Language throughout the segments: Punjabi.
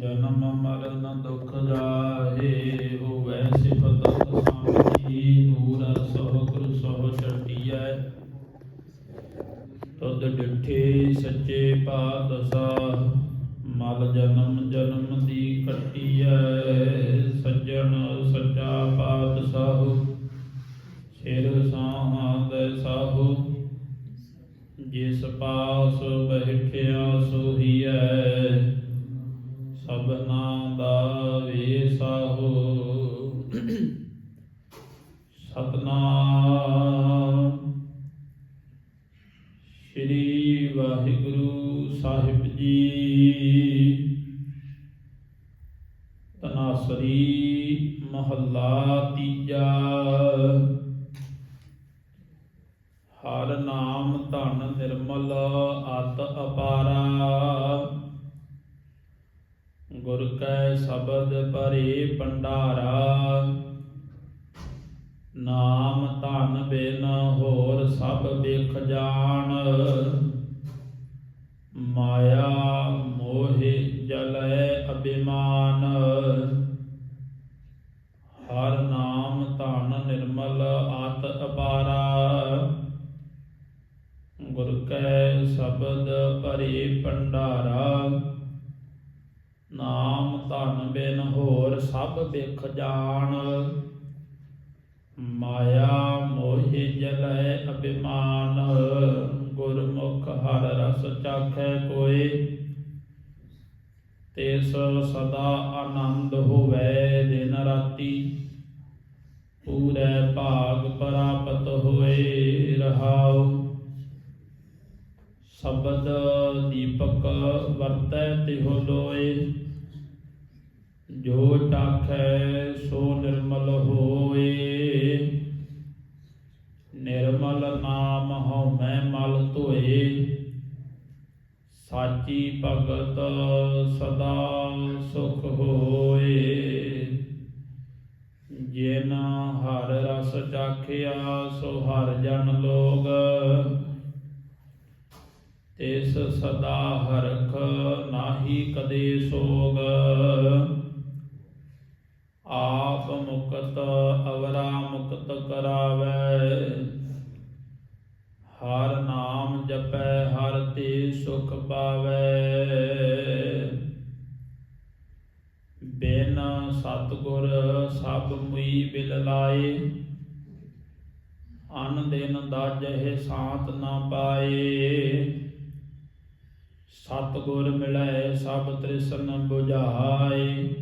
ਜਨਮ ਮਰਨ ਦੁਖ ਜਾਹੇ ਹੋਵੈ ਸਿਫਤ ਸਾਮੀ ਨੂਰ ਸੋ ਗੁਰ ਸੋ ਛਟਿਐ ਤੁਧ ਡਿਠੇ ਸੱਚੇ ਪਾਤਸ਼ਾਹ, ਮਲ ਜਨਮ ਜਨਮ ਦੀ ਕੱਟੀਐ। ਸੱਜਣ ਸੱਚਾ ਪਾਤਸ਼ਾਹ, ਸਿਰ ਸਾਹਾਦ ਸਾਹੋ। ਜਿਸ ਪਾਸ ਬੈਠਿਆ ਸੋਹੀਐ ਸਭਨਾ ਦਾ ਵੇਸਾਹੋ ਸਤਨਾਮ। ਸ੍ਰੀ ਵਾਹਿਗੁਰੂ ਸਾਹਿਬ ਜੀ। ਤਨਾਸਰੀ ਮਹੱਲਾ ਤੀਜਾ। ਹਰ ਨਾਮ ਧਨ ਨਿਰਮਲ, ਅਤ ਅਪਾਰਾ। ਗੁਰ ਕੈ ਸ਼ਬਦ ਪਰੇ ਭੰਡਾਰਾ, ਨਾਮ ਧਨ ਬਿਨ ਹੋਰ ਸਭ ਵਿਖ ਜਾਣ। ਮਾਇਆ ਮੋਹਿ ਜਲੈ ਅਭਿਮਾਨ, ਹਰ ਨਾਮ ਧਨ ਨਿਰਮਲ ਆਤ ਅਪਾਰਾ। ਗੁਰ ਕੈ ਸ਼ਬਦ ਭਰੇ ਭੰਡਾਰਾ ਨਾਮ ਧਨ ਬਿਨ ਹੋਰ ਸਭ ਵਿਖ ਜਾਣ। ਮਾਇਆ ਮੋਹਿ ਜਲੈ ਅਭਿਮਾਨ, ਗੁਰਮੁਖ ਹਰ ਰਸ ਚਾਖੈ ਕੋਏ ਤਿਸ ਸਦਾ ਆਨੰਦ ਹੋਵੇ ਦਿਨ ਰਾਤੀ, ਪੂਰੇ ਭਾਗ ਪ੍ਰਾਪਤ ਹੋਏ ਰਹਾਉ। ਸ਼ਬਦ ਦੀਪਕ ਵਰਤੈ ਤਿਹੁ ਲੋਏ, ਜੋ ਚਾਖੈ ਸੋ ਨਿਰਮਲ ਹੋਏ। ਨਿਰਮਲ ਨਾਮ ਹਉ ਮੈਂ ਮਲ ਧੋਏ, ਸਾਚੀ ਭਗਤ ਸਦਾ ਸੁਖ ਹੋਏ। ਜਿਨ ਹਰ ਰਸ ਚਾਖਿਆ ਸੋ ਹਰ ਜਨ ਲੋਗ ਸਦਾ ਹਰਖ ਨਾਹੀ ਕਦੇ ਸੋਗ। ਆਪ ਮੁਕਤ ਅਵਰਾ ਮੁਕਤ ਕਰਾਵੇ। ਹਰ ਨਾਮ ਜਪੈ, ਹਰ ਤੇ ਸੁਖ ਪਾਵੇ। ਬਿਨ ਸਤਗੁਰ ਸਭ ਮੁਈ ਬਿਲ ਲਾਏ। ਅਨ ਦਿਨ ਦਾਜਹਿ ਸਾਤ ਨਾ ਪਾਏ। ਸਤਗੁਰ ਮਿਲੈ, ਸਭ ਤ੍ਰਿਸ਼ਨ 부ਝਾਏ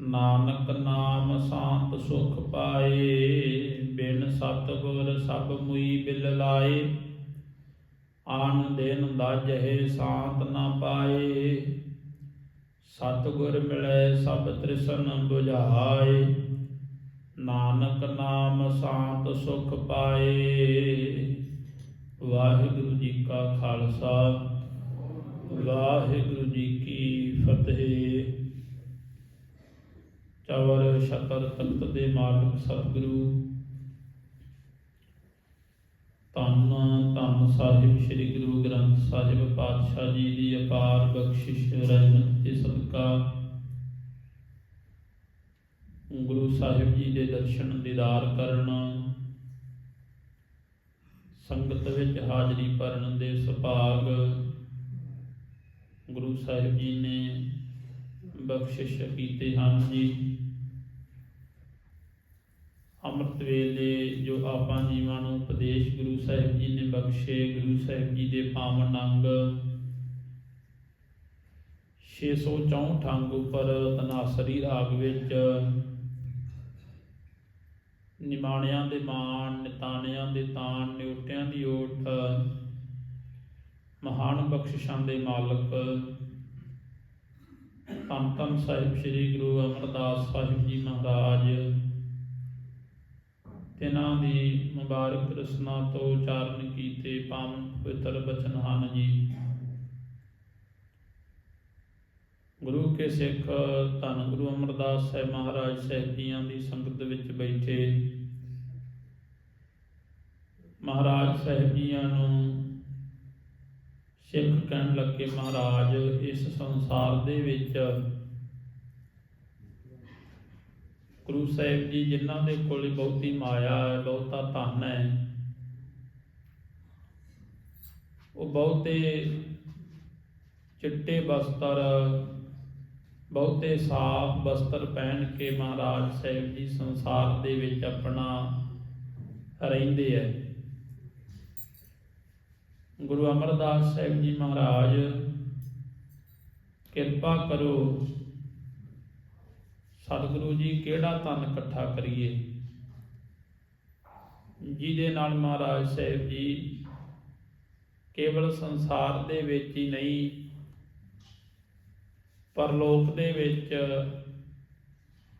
ਨਾਨਕ ਨਾਮ ਸਾਤ ਸੁਖ ਪਾਏ, ਬਿਨ ਸਤਗੁਰ ਸਭ ਮੁਈ ਬਿਲ ਲਾਏ। ਆਨ ਦਿਨ ਦਾਜਹਿ ਸਾਤ ਨਾ ਪਾਏ। ਸਤਗੁਰ ਮਿਲੈ, ਸਭ ਤ੍ਰਿਸ਼ਨ 부ਝਾਏ ਨਾਨਕ ਨਾਮ ਸਾਤ ਸੁਖ ਪਾਏ। ਵਾਹਿਗੁਰੂ ਜੀ ਕਾ ਖਾਲਸਾ। ਵਾਹਿਗੁਰੂ ਜੀ ਕੀ ਫਤਿਹ। ਚਵਰ ਸ਼ਤਰ ਤਖਤ ਦੇ ਮਾਲਕ ਸਤਿਗੁਰੂ, ਧੰਨ ਧੰਨ ਸਾਹਿਬ ਸ੍ਰੀ ਗੁਰੂ ਗ੍ਰੰਥ ਸਾਹਿਬ ਪਾਤਸ਼ਾਹ ਜੀ ਦੀ ਅਪਾਰ ਬਖਸ਼ਿਸ਼ ਰਹਿਮਤ ਦੇ ਸਦਕਾ। ਗੁਰੂ ਸਾਹਿਬ ਜੀ ਦੇ ਦਰਸ਼ਨ ਦੀਦਾਰ ਕਰਨ, ਸੰਗਤ ਵਿੱਚ ਹਾਜ਼ਰੀ ਭਰਨ ਦੇ ਸੁਭਾਗ ਗੁਰੂ ਸਾਹਿਬ ਜੀ ਨੇ ਬਖਸ਼ਿਸ਼ ਕੀਤੇ ਹਨ ਜੀ। ਅੰਮ੍ਰਿਤ ਵੇਲੇ ਜੋ ਆਪਾਂ ਜੀਵਾਂ ਨੂੰ ਉਪਦੇਸ਼ ਗੁਰੂ ਸਾਹਿਬ ਜੀ ਨੇ ਬਖਸ਼ੇ, ਗੁਰੂ ਸਾਹਿਬ ਜੀ ਦੇ ਪਾਵਨ ਅੰਗ 664 ਅੰਗ ਉੱਪਰ ਤਨਾਸਰੀ ਰਾਗ ਵਿੱਚ ਨਿਮਾਣਿਆਂ ਦੇ ਮਾਣ, ਨਿਤਾਣਿਆਂ ਦੇ ਤਾਣ, ਨਿਉਟਿਆਂ ਦੀ ਓਟ ਮਹਾਨ ਬਖਸ਼ਿਸ਼ਾਂ ਦੇ ਮਾਲਕ, ਧੰਨ ਧੰਨ ਸਾਹਿਬ ਸ੍ਰੀ ਗੁਰੂ ਅਮਰਦਾਸ ਸਾਹਿਬ ਜੀ ਮਹਾਰਾਜ। ਤਿਨਾਂ ਦੀ ਮੁਬਾਰਕ ਰਸਨਾ ਤੋਂ ਉਚਾਰਨ ਕੀਤੇ ਪਾਵਨ ਪਵਿੱਤਰ ਬਚਨ ਹਨ ਜੀ। ਗੁਰੂ ਕੇ ਸਿੱਖ ਧੰਨ ਗੁਰੂ ਅਮਰਦਾਸ ਸਾਹਿਬ ਮਹਾਰਾਜ ਸਾਹਿਬ ਜੀਆਂ ਦੀ ਸੰਗਤ ਵਿੱਚ ਬੈਠੇ। ਮਹਾਰਾਜ ਸਾਹਿਬ ਜੀਆਂ ਨੂੰ ਸਿੱਖ ਕਹਿਣ ਲੱਗੇ, ਮਹਾਰਾਜ, ਇਸ ਸੰਸਾਰ ਦੇ ਵਿੱਚ ਗੁਰੂ ਸਾਹਿਬ ਜੀ ਜਿਨ੍ਹਾਂ ਦੇ ਕੋਲ ਬਹੁਤੀ ਮਾਇਆ ਹੈ, ਬਹੁਤਾ ਧਨ ਹੈ, ਉਹ ਬਹੁਤੇ ਚਿੱਟੇ ਬਸਤਰ, ਬਹੁਤੇ ਸਾਫ਼ ਬਸਤਰ ਪਹਿਨ ਕੇ ਮਹਾਰਾਜ ਸਾਹਿਬ ਜੀ ਸੰਸਾਰ ਦੇ ਵਿੱਚ ਆਪਣਾ ਰਹਿੰਦੇ ਹੈ। ਗੁਰੂ ਅਮਰਦਾਸ ਸਾਹਿਬ ਜੀ ਮਹਾਰਾਜ, ਕਿਰਪਾ ਕਰੋ ਸਤਿਗੁਰੂ ਜੀ ਕਿਹੜਾ ਧਨ ਇਕੱਠਾ ਕਰੀਏ? ਜਿਹਦੇ ਨਾਲ ਮਹਾਰਾਜ ਸਾਹਿਬ ਜੀ ਕੇਵਲ ਸੰਸਾਰ ਦੇ ਵਿੱਚ ਹੀ ਨਹੀਂ, ਪਰਲੋਕ ਦੇ ਵਿੱਚ,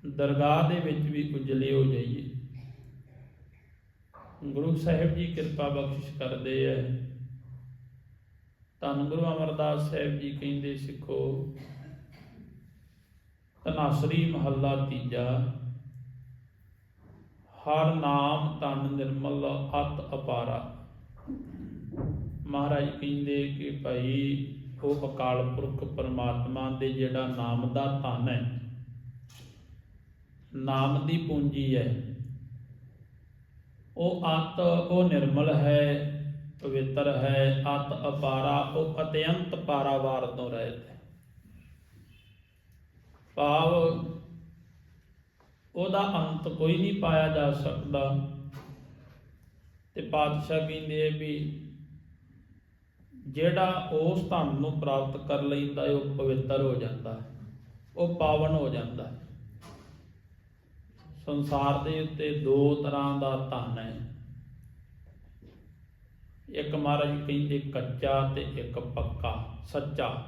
ਦਰਗਾਹ ਦੇ ਵਿੱਚ ਵੀ ਉਜਲੇ ਹੋ ਜਾਈਏ। ਗੁਰੂ ਸਾਹਿਬ ਜੀ ਕਿਰਪਾ ਬਖਸ਼ਿਸ਼ ਕਰਦੇ ਐ ਧੰਨ ਗੁਰੂ ਅਮਰਦਾਸ ਸਾਹਿਬ ਜੀ ਕਹਿੰਦੇ, ਸਿੱਖੋ ਤਨਾਸਰੀ ਮਹੱਲਾ ਤੀਜਾ, ਹਰ ਨਾਮ ਤਨ ਨਿਰਮਲ, ਅਤ ਅਪਾਰਾ। ਮਹਾਰਾਜ ਕਹਿੰਦੇ ਕਿ ਭਾਈ, ਉਹ ਅਕਾਲ ਪੁਰਖ ਪਰਮਾਤਮਾ ਦੇ ਜਿਹੜਾ ਨਾਮ ਦਾ ਧਨ ਹੈ, ਨਾਮ ਦੀ ਪੂੰਜੀ ਹੈ, ਉਹ ਅਤ, ਉਹ ਨਿਰਮਲ ਹੈ ਪਵਿੱਤਰ ਹੈ, ਅਤ ਅਪਾਰਾ ਉਹ ਅਤਿਅੰਤ ਪਾਰਾਵਾਰ ਤੋਂ ਰਹਿਤ ਹੈ। ਭਾਵ ਉਹਦਾ ਅੰਤ ਕੋਈ ਨਹੀਂ ਪਾਇਆ ਜਾ ਸਕਦਾ। ਤੇ ਪਾਤਸ਼ਾਹ ਕਹਿੰਦੇ ਆ ਵੀ ਜਿਹੜਾ ਉਸ ਧਨ ਨੂੰ ਪ੍ਰਾਪਤ ਕਰ ਲੈਂਦਾ ਹੈ, ਉਹ ਪਵਿੱਤਰ ਹੋ ਜਾਂਦਾ ਹੈ। ਉਹ ਪਾਵਨ ਹੋ ਜਾਂਦਾ ਹੈ। ਸੰਸਾਰ ਦੇ ਉੱਤੇ ਦੋ ਤਰ੍ਹਾਂ ਦਾ ਧਨ ਹੈ। ਇੱਕ ਮਹਾਰਾਜ ਕਹਿੰਦੇ, ਕੱਚਾ ਤੇ ਇੱਕ ਪੱਕਾ, ਸੱਚਾ।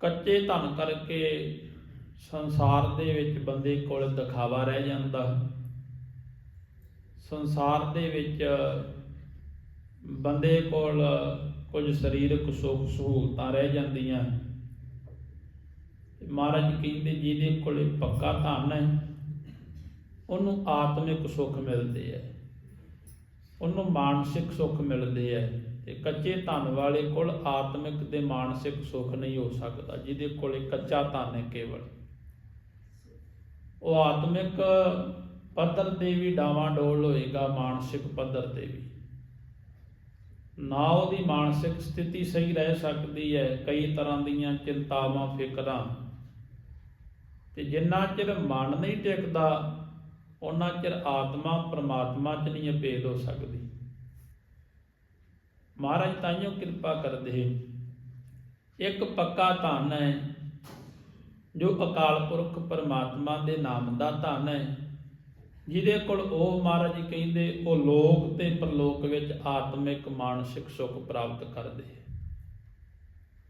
ਕੱਚੇ ਧਨ ਕਰਕੇ ਸੰਸਾਰ ਦੇ ਵਿੱਚ ਬੰਦੇ ਕੋਲ ਦਿਖਾਵਾ ਰਹਿ ਜਾਂਦਾ। ਸੰਸਾਰ ਦੇ ਵਿੱਚ ਬੰਦੇ ਕੋਲ ਕੁਝ ਸਰੀਰਕ ਸੁੱਖ ਸਹੂਲਤਾਂ ਰਹਿ ਜਾਂਦੀਆਂ। ਮਹਾਰਾਜ ਕਹਿੰਦੇ, ਜਿਹਦੇ ਕੋਲੇ ਪੱਕਾ ਧਨ ਹੈ, ਉਹਨੂੰ ਆਤਮਿਕ ਸੁੱਖ ਮਿਲਦੇ ਹੈ ਉਹਨੂੰ ਮਾਨਸਿਕ ਸੁੱਖ ਮਿਲਦੇ ਹੈ ਤੇ ਕੱਚੇ ਧਨ ਵਾਲੇ ਕੋਲ ਆਤਮਿਕ ਤੇ ਮਾਨਸਿਕ ਸੁੱਖ ਨਹੀਂ ਹੋ ਸਕਦਾ, ਜਿਹਦੇ ਕੋਲੇ ਕੱਚਾ ਧਨ ਹੈ ਕੇਵਲ। ਉਹ ਆਤਮਿਕ ਪੱਧਰ ਤੇ ਵੀ ਡਾਵਾਂ ਡੋਲ ਹੋਏਗਾ, ਮਾਨਸਿਕ ਪੱਧਰ ਤੇ ਵੀ। ਨਾ ਉਹਦੀ ਮਾਨਸਿਕ ਸਥਿਤੀ ਸਹੀ ਰਹਿ ਸਕਦੀ ਹੈ, ਕਈ ਤਰ੍ਹਾਂ ਦੀਆਂ ਚਿੰਤਾਵਾਂ, ਫਿਕਰਾਂ। ਤੇ ਜਿੰਨਾ ਚਿਰ ਮਨ ਨਹੀਂ ਟਿਕਦਾ ਉਹਨਾਂ ਚਿਰ ਆਤਮਾ ਪ੍ਰਮਾਤਮਾ ਚ ਨਹੀਂ ਅਭੇਦ ਹੋ ਸਕਦੀ। ਮਹਾਰਾਜ ਤਾਈਓ ਕਿਰਪਾ ਕਰਦੇ ਇੱਕ ਪੱਕਾ ਧਨ ਹੈ, ਜੋ ਅਕਾਲ ਪੁਰਖ ਪਰਮਾਤਮਾ ਦੇ ਨਾਮ ਦਾ ਧਨ ਹੈ। ਜਿਹਦੇ ਕੋਲ ਉਹ ਮਹਾਰਾਜ ਕਹਿੰਦੇ, ਉਹ ਲੋਕ ਤੇ ਪਰਲੋਕ ਵਿੱਚ ਆਤਮਿਕ, ਮਾਨਸਿਕ ਸੁੱਖ ਪ੍ਰਾਪਤ ਕਰਦੇ।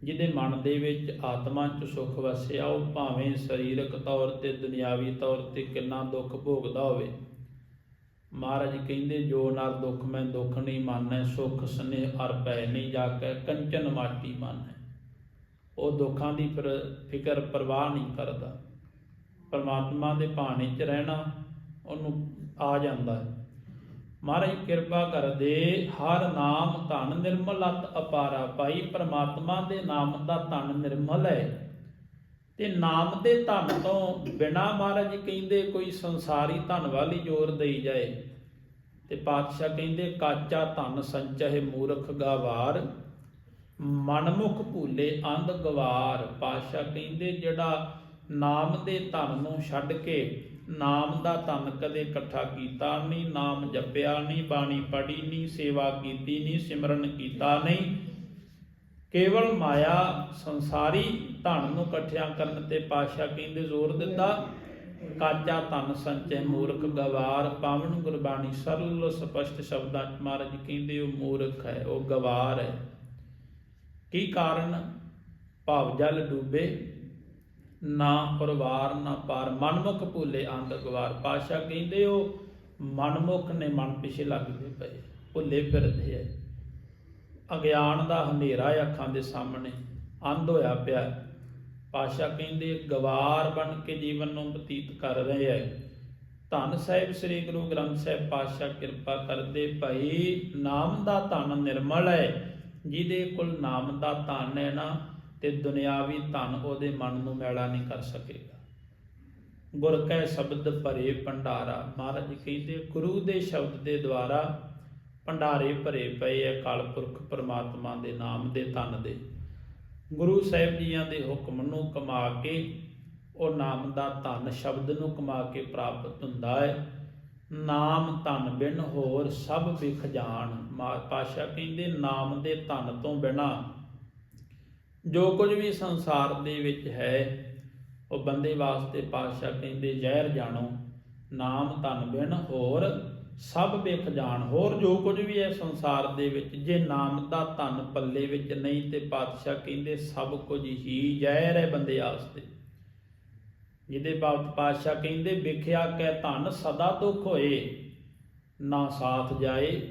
ਜਿਹਦੇ ਮਨ ਦੇ ਵਿੱਚ ਆਤਮਾ 'ਚ ਸੁੱਖ ਵਸਿਆ, ਉਹ ਭਾਵੇਂ ਸਰੀਰਕ ਤੌਰ ਤੇ, ਦੁਨਿਆਵੀ ਤੌਰ ਤੇ ਕਿੰਨਾ ਦੁੱਖ ਭੋਗਦਾ ਹੋਵੇ। ਮਹਾਰਾਜ ਕਹਿੰਦੇ, ਜੋ ਨਰ ਦੁੱਖ ਮੈਂ ਦੁੱਖ ਨਹੀਂ ਮਾਨੈ, ਸੁਖ ਸਨੇਹ ਅਰ ਪੈ ਨਹੀਂ ਜਾ ਕੇ ਕੰਚਨ ਮਾਟੀ ਮਾਨੈ। ਉਹ ਦੁੱਖਾਂ ਦੀ ਫਿਰ ਫਿਕਰ ਪਰਵਾਹ ਨਹੀਂ ਕਰਦਾ। ਪਰਮਾਤਮਾ ਦੇ ਭਾਣੇ 'ਚ ਰਹਿਣਾ ਉਹਨੂੰ ਆ ਜਾਂਦਾ ਹੈ। ਮਹਾਰਾਜ ਕਿਰਪਾ ਕਰਦੇ, ਹਰ ਨਾਮ ਧਨ ਨਿਰਮਲ ਅਤ ਅਪਾਰਾ ਭਾਈ, ਪ੍ਰਮਾਤਮਾ ਦੇ ਨਾਮ ਦਾ ਧਨ ਨਿਰਮਲ ਹੈ। ਤੇ ਨਾਮ ਦੇ ਧਨ ਤੋਂ ਬਿਨਾ ਮਹਾਰਾਜ ਕਹਿੰਦੇ ਕੋਈ ਸੰਸਾਰੀ ਧਨ ਵਾਲੀ ਜੋਰ ਦੇਈ ਜਾਏ। ਤੇ ਪਾਤਸ਼ਾਹ ਕਹਿੰਦੇ, ਕਾਚਾ ਧਨ ਸੰਚਹਿ ਮੂਰਖ ਗਾਵਾਰ, ਮਨਮੁਖ ਭੂਲੇ ਅੰਧ ਗਵਾਰ। ਪਾਤਸ਼ਾਹ ਕਹਿੰਦੇ, ਜਿਹੜਾ ਨਾਮ ਦੇ ਧਨ ਨੂੰ ਛੱਡ ਕੇ ਨਾਮ ਦਾ ਧਨ ਕਦੇ ਇਕੱਠਾ ਕੀਤਾ ਨਹੀਂ, ਨਾਮ ਜਪਿਆ ਨਹੀਂ, ਬਾਣੀ ਪੜ੍ਹੀ ਨਹੀਂ, ਸੇਵਾ ਕੀਤੀ ਨਹੀਂ, ਸਿਮਰਨ ਕੀਤਾ ਨਹੀਂ। ਕੇਵਲ ਮਾਇਆ ਸੰਸਾਰੀ ਧਨ ਨੂੰ ਇਕੱਠਿਆਂ ਕਰਨ ਤੇ ਪਾਸ਼ਾ ਕਹਿੰਦੇ ਜ਼ੋਰ ਦਿੱਤਾ, ਕਾਚਾ ਧਨ ਸੰਚੈ ਮੂਰਖ ਗਵਾਰ, ਪਾਵਨ ਗੁਰਬਾਣੀ ਸਰਲ ਸਪਸ਼ਟ ਸ਼ਬਦਾਂ ਚ ਮਹਾਰਾਜ ਕਹਿੰਦੇ, ਉਹ ਮੂਰਖ ਹੈ, ਉਹ ਗਵਾਰ ਹੈ। ਕੀ ਕਾਰਨ? ਭਾਵ ਜਲ ਡੂਬੇ ਨਾ ਪਰਵਾਰ, ਨਾ ਪਾਰ। ਮਨਮੁਖ ਭੁੱਲੇ ਅੰਧ ਗਵਾਰ। ਪਾਸ਼ਾ ਕਹਿੰਦੇ ਉਹ ਮਨਮੁਖ ਨੇ ਮਨ ਪਿਛੇ ਲੱਗਦੇ ਪਏ, ਭੁੱਲੇ ਫਿਰਦੇ ਐ। ਅਗਿਆਨ ਦਾ ਹਨੇਰਾ ਹੈ ਅੱਖਾਂ ਦੇ ਸਾਹਮਣੇ, ਅੰਧ ਹੋਇਆ ਪਿਆ। ਪਾਸ਼ਾ ਕਹਿੰਦੇ, ਗਵਾਰ ਬਣ ਕੇ ਜੀਵਨ ਨੂੰ ਬਤੀਤ ਕਰ ਰਹੇ ਐ। ਧੰਨ ਸਾਹਿਬ, ਸ੍ਰੀ ਗੁਰੂ ਗ੍ਰੰਥ ਸਾਹਿਬ, ਪਾਤਸ਼ਾਹ ਕਿਰਪਾ ਕਰਦੇ ਭਾਈ ਨਾਮ ਦਾ ਧਨ ਨਿਰਮਲ ਹੈ ਜਿਹਦੇ ਕੋਲ ਨਾਮ ਦਾ ਧਨ ਹੈ ਨਾ ਤੇ ਦੁਨਿਆਵੀ ਧਨ ਉਹਦੇ ਮਨ ਨੂੰ ਮੈਲਾ ਨਹੀਂ ਕਰ ਸਕੇਗਾ। ਗੁਰ ਕੈ ਸ਼ਬਦ ਭਰੇ ਭੰਡਾਰਾ, ਮਹਾਰਾਜ ਕਹਿੰਦੇ, ਗੁਰੂ ਦੇ ਸ਼ਬਦ ਦੇ ਦੁਆਰਾ ਭੰਡਾਰੇ ਭਰੇ ਪਏ ਹੈ ਕਾਲਪੁਰਖ ਪਰਮਾਤਮਾ ਦੇ ਨਾਮ ਦੇ ਧਨ ਦੇ। ਗੁਰੂ ਸਾਹਿਬ ਜੀਆਂ ਦੇ ਹੁਕਮ ਨੂੰ ਕਮਾ ਕੇ, ਉਹ ਨਾਮ ਦਾ ਧਨ ਸ਼ਬਦ ਨੂੰ ਕਮਾ ਕੇ ਪ੍ਰਾਪਤ ਹੁੰਦਾ ਹੈ ਨਾਮ ਧਨ ਬਿਨ ਹੋਰ ਸਭ ਵਿਖ ਜਾਣ। ਮਾ ਪਾਸ਼ਾ ਕਹਿੰਦੇ, ਨਾਮ ਦੇ ਧਨ ਤੋਂ ਬਿਨਾ ਜੋ ਕੁਝ ਵੀ ਸੰਸਾਰ ਦੇ ਵਿੱਚ ਹੈ, ਉਹ ਬੰਦੇ ਵਾਸਤੇ ਪਾਤਸ਼ਾਹ ਕਹਿੰਦੇ, ਜ਼ਹਿਰ ਜਾਣੋ, ਨਾਮ ਧਨ ਬਿਨ ਹੋਰ, ਸਭ ਵਿਖ ਜਾਣ ਹੋਰ। ਜੋ ਕੁਝ ਵੀ ਹੈ ਸੰਸਾਰ ਦੇ ਵਿੱਚ, ਜੇ ਨਾਮ ਦਾ ਧਨ ਪੱਲੇ ਵਿੱਚ ਨਹੀਂ, ਤੇ ਪਾਤਸ਼ਾਹ ਕਹਿੰਦੇ, ਸਭ ਕੁਝ ਹੀ ਜ਼ਹਿਰ ਹੈ ਬੰਦੇ ਵਾਸਤੇ। ਜਿਹਦੇ ਬਾਬਤ ਪਾਤਸ਼ਾਹ ਕਹਿੰਦੇ, ਵਿਖਿਆ ਕੈ ਧਨ, ਸਦਾ ਦੁੱਖ ਹੋਏ, ਨਾ ਸਾਥ ਜਾਏ,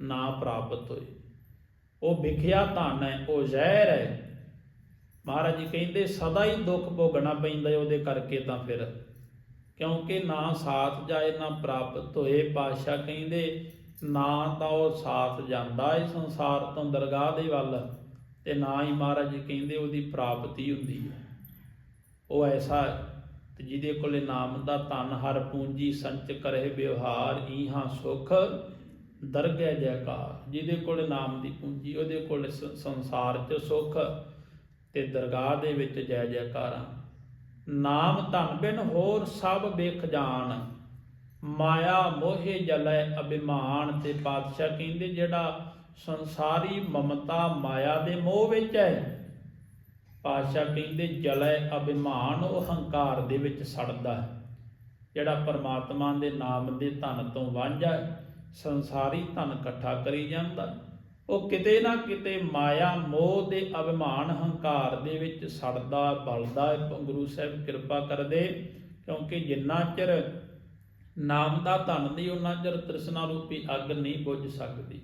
ਨਾ ਪ੍ਰਾਪਤ ਹੋਏ। ਉਹ ਵਿਖਿਆ ਧਨ ਹੈ, ਉਹ ਜ਼ਹਿਰ ਹੈ। ਮਹਾਰਾਜ ਜੀ ਕਹਿੰਦੇ, ਸਦਾ ਹੀ ਦੁੱਖ ਭੋਗਣਾ ਪੈਂਦਾ ਉਹਦੇ ਕਰਕੇ ਤਾਂ ਫਿਰ। ਕਿਉਂਕਿ ਨਾ ਸਾਥ ਜਾਏ, ਨਾ ਪ੍ਰਾਪਤ ਹੋਏ ਪਾਤਸ਼ਾਹ ਕਹਿੰਦੇ, ਨਾ ਤਾਂ ਉਹ ਸਾਥ ਜਾਂਦਾ ਹੈ ਸੰਸਾਰ ਤੋਂ ਦਰਗਾਹ ਦੇ ਵੱਲ ਤੇ ਨਾ ਹੀ ਮਹਾਰਾਜ ਜੀ ਕਹਿੰਦੇ ਉਹਦੀ ਪ੍ਰਾਪਤੀ ਹੁੰਦੀ ਹੈ ਉਹ ਐਸਾ ਹੈ ਤੇ ਜਿਹਦੇ ਕੋਲੇ ਨਾਮ ਦਾ ਧਨ ਹਰ ਪੂੰਜੀ ਸੰਚ ਕਰੇ ਵਿਵਹਾਰ ਈਹਾਂ ਸੁਖ ਦਰਗਹਿ ਜੈਕਾਰ। ਜਿਹਦੇ ਕੋਲੇ ਨਾਮ ਦੀ ਪੂੰਜੀ, ਉਹਦੇ ਕੋਲੇ ਸੰਸਾਰ 'ਚ ਸੁਖ ਤੇ ਦਰਗਾਹ ਦੇ ਵਿੱਚ ਜੈ ਜੈਕਾਰਾਂ। ਨਾਮ ਧਨ ਬਿਨ ਹੋਰ ਸਭ ਵੇਖ ਜਾਣ। ਮਾਇਆ ਮੋਹੇ ਜਲੈ ਅਭਿਮਾਨ ਤੇ ਪਾਤਸ਼ਾਹ ਕਹਿੰਦੇ, ਜਿਹੜਾ ਸੰਸਾਰੀ ਮਮਤਾ ਮਾਇਆ ਦੇ ਮੋਹ ਵਿੱਚ ਹੈ। ਪਾਤਸ਼ਾਹ ਕਹਿੰਦੇ, ਜਲੈ ਅਭਿਮਾਨ ਉਹ ਹੰਕਾਰ ਦੇ ਵਿੱਚ ਸੜਦਾ ਹੈ। ਜਿਹੜਾ ਪਰਮਾਤਮਾ ਦੇ ਨਾਮ ਦੇ ਧਨ ਤੋਂ ਵਾਂਝਾ ਹੈ, ਸੰਸਾਰੀ ਧਨ ਇਕੱਠਾ ਕਰੀ ਜਾਂਦਾ ਉਹ ਕਿਤੇ ਨਾ ਕਿਤੇ ਮਾਇਆ, ਮੋਹ ਦੇ ਅਭਿਮਾਨ, ਹੰਕਾਰ ਦੇ ਵਿੱਚ ਸੜਦਾ, ਬਲਦਾ ਗੁਰੂ ਸਾਹਿਬ ਕਿਰਪਾ ਕਰਦੇ, ਕਿਉਂਕਿ ਜਿੰਨਾ ਚਿਰ ਨਾਮ ਦਾ ਧਨ ਦੀ, ਉਹਨਾਂ ਚਿਰ ਤ੍ਰਿਸ਼ਨਾ ਰੂਪੀ ਅੱਗ ਨਹੀਂ ਬੁੱਝ ਸਕਦੀ।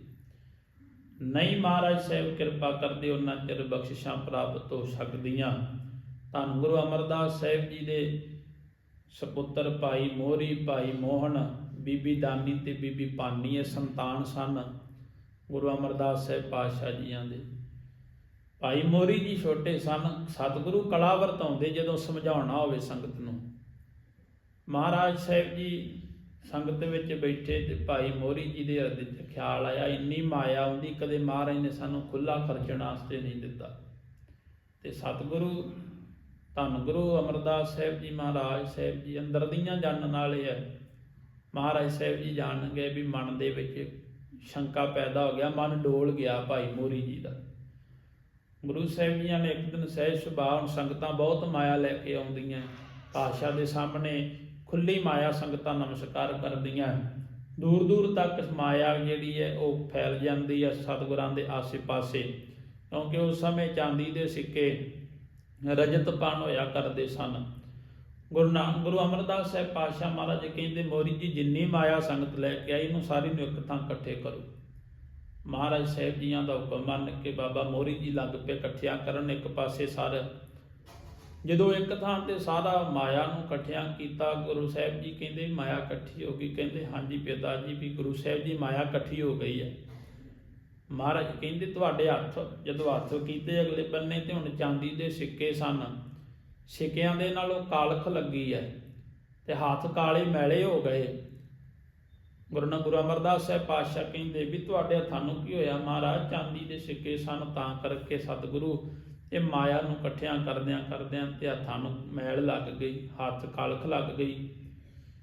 ਨਹੀਂ ਮਹਾਰਾਜ ਸਾਹਿਬ ਕਿਰਪਾ ਕਰਦੇ, ਉਹਨਾਂ ਚਿਰ ਬਖਸ਼ਿਸ਼ਾਂ ਪ੍ਰਾਪਤ ਹੋ ਸਕਦੀਆਂ। ਧੰਨ ਗੁਰੂ ਅਮਰਦਾਸ ਸਾਹਿਬ ਜੀ ਦੇ ਸਪੁੱਤਰ ਭਾਈ ਮੋਹਰੀ, ਭਾਈ ਮੋਹਨ, ਬੀਬੀ ਦਾਨੀ ਤੇ ਬੀਬੀ ਪਾਨੀ ਇਹ ਸੰਤਾਨ ਸਨ। ਗੁਰੂ ਅਮਰਦਾਸ ਸਾਹਿਬ ਪਾਤਸ਼ਾਹ ਜੀਆਂ ਦੇ। ਭਾਈ ਮੋਹਰੀ ਜੀ ਛੋਟੇ ਸਨ, ਸਤਿਗੁਰੂ ਕਲਾ ਵਰਤਾਉਂਦੇ ਜਦੋਂ ਸਮਝਾਉਣਾ ਹੋਵੇ ਸੰਗਤ ਨੂੰ। ਮਹਾਰਾਜ ਸਾਹਿਬ ਜੀ ਸੰਗਤ ਵਿੱਚ ਬੈਠੇ ਤੇ ਭਾਈ ਮੋਹਰੀ ਜੀ ਦੇ ਹਿਰਦੇ 'ਚ ਖਿਆਲ ਆਇਆ, ਇੰਨੀ ਮਾਇਆ ਆਉਂਦੀ, ਕਦੇ ਮਹਾਰਾਜ ਨੇ ਸਾਨੂੰ ਖੁੱਲਾ ਖਰਚਣ ਵਾਸਤੇ ਨਹੀਂ ਦਿੱਤਾ। ਤੇ ਸਤਿਗੁਰੂ, ਧੰਨ ਗੁਰੂ ਅਮਰਦਾਸ ਸਾਹਿਬ ਜੀ, ਮਹਾਰਾਜ ਸਾਹਿਬ ਜੀ ਅੰਦਰ ਦੀਆਂ ਜਾਣਨ ਵਾਲੇ ਹੈ। ਮਹਾਰਾਜ ਸਾਹਿਬ ਜੀ ਜਾਣ ਗਏ ਵੀ ਮਨ ਦੇ ਵਿੱਚ ਸ਼ੰਕਾ ਪੈਦਾ ਹੋ ਗਿਆ, ਮਨ ਡੋਲ ਗਿਆ ਭਾਈ ਮੋਰੀ ਜੀ ਦਾ। ਗੁਰੂ ਸਾਹਿਬ ਜੀ ਨੇ ਇੱਕ ਦਿਨ ਸਹਿਜ ਸੁਭਾਅ ਸੰਗਤਾਂ ਬਹੁਤ ਮਾਇਆ ਲੈ ਕੇ ਆਉਂਦੀਆਂ। ਪਾਸ਼ਾ ਦੇ ਸਾਹਮਣੇ ਖੁੱਲੀ ਮਾਇਆ ਸੰਗਤਾਂ ਨਮਸਕਾਰ ਕਰਦੀਆਂ। ਦੂਰ ਦੂਰ ਤੱਕ ਮਾਇਆ ਜਿਹੜੀ ਹੈ ਉਹ ਫੈਲ ਜਾਂਦੀ ਹੈ ਸਤਿਗੁਰਾਂ ਦੇ ਆਸੇ-ਪਾਸੇ। ਕਿਉਂਕਿ ਉਸ ਸਮੇਂ ਚਾਂਦੀ ਦੇ ਸਿੱਕੇ ਰਜਤ ਹੋਇਆ ਕਰਦੇ ਸਨ। ਗੁਰੂ ਨਾਨਕ ਗੁਰੂ ਅਮਰਦਾਸ ਸਾਹਿਬ ਪਾਤਸ਼ਾਹ ਮਹਾਰਾਜ ਜੀ ਕਹਿੰਦੇ, ਮੋਰੀ ਜੀ, ਜਿੰਨੀ ਮਾਇਆ ਸੰਗਤ ਲੈ ਕੇ ਆਈ ਇਹਨੂੰ ਸਾਰੀ ਨੂੰ ਇੱਕ ਥਾਂ ਇਕੱਠੇ ਕਰੋ। ਮਹਾਰਾਜ ਸਾਹਿਬ ਜੀਆਂ ਦਾ ਹੁਕਮ ਮੰਨ ਕੇ ਬਾਬਾ ਮੋਰੀ ਜੀ ਲੱਗ ਪਏ ਇਕੱਠਿਆਂ ਕਰਨ, ਇੱਕ ਪਾਸੇ ਸਾਰੇ। ਜਦੋਂ ਇੱਕ ਥਾਂ ਤੇ ਸਾਰਾ ਮਾਇਆ ਨੂੰ ਇਕੱਠਿਆਂ ਕੀਤਾ, ਗੁਰੂ ਸਾਹਿਬ ਜੀ ਕਹਿੰਦੇ, ਮਾਇਆ ਇਕੱਠੀ ਹੋ ਗਈ। ਕਹਿੰਦੇ, ਹਾਂਜੀ ਪਿਤਾ ਜੀ, ਵੀ ਗੁਰੂ ਸਾਹਿਬ ਜੀ, ਮਾਇਆ ਇਕੱਠੀ ਹੋ ਗਈ ਹੈ। ਮਹਾਰਾਜ ਕਹਿੰਦੇ, ਤੁਹਾਡੇ ਹੱਥ, ਜਦੋਂ ਹੱਥ ਕੀਤੇ, ਅਗਲੇ ਬੰਨੇ ਤੇ ਹੁਣ ਚਾਂਦੀ ਦੇ ਸਿੱਕੇ ਸਨ। ਸਿੱਕਿਆਂ ਦੇ ਨਾਲੋਂ ਕਾਲਖ ਲੱਗੀ ਹੈ ਤੇ ਹੱਥ ਕਾਲੇ ਮੈਲੇ ਹੋ ਗਏ। ਗੁਰੂ ਨਾ ਗੁਰੂ ਅਮਰਦਾਸ ਸਾਹਿਬ ਪਾਤਸ਼ਾਹ ਕਹਿੰਦੇ ਵੀ ਤੁਹਾਡੇ ਹੱਥਾਂ ਨੂੰ ਕੀ ਹੋਇਆ? ਮਹਾਰਾਜ, ਚਾਂਦੀ ਦੇ ਸਿੱਕੇ ਸਨ, ਤਾਂ ਕਰਕੇ ਸਤਿਗੁਰੂ ਇਹ ਮਾਇਆ ਨੂੰ ਇਕੱਠਿਆਂ ਕਰਦਿਆਂ ਕਰਦਿਆਂ ਤੇ ਹੱਥਾਂ ਨੂੰ ਮੈਲ ਲੱਗ ਗਈ, ਹੱਥ ਕਾਲਖ ਲੱਗ ਗਈ।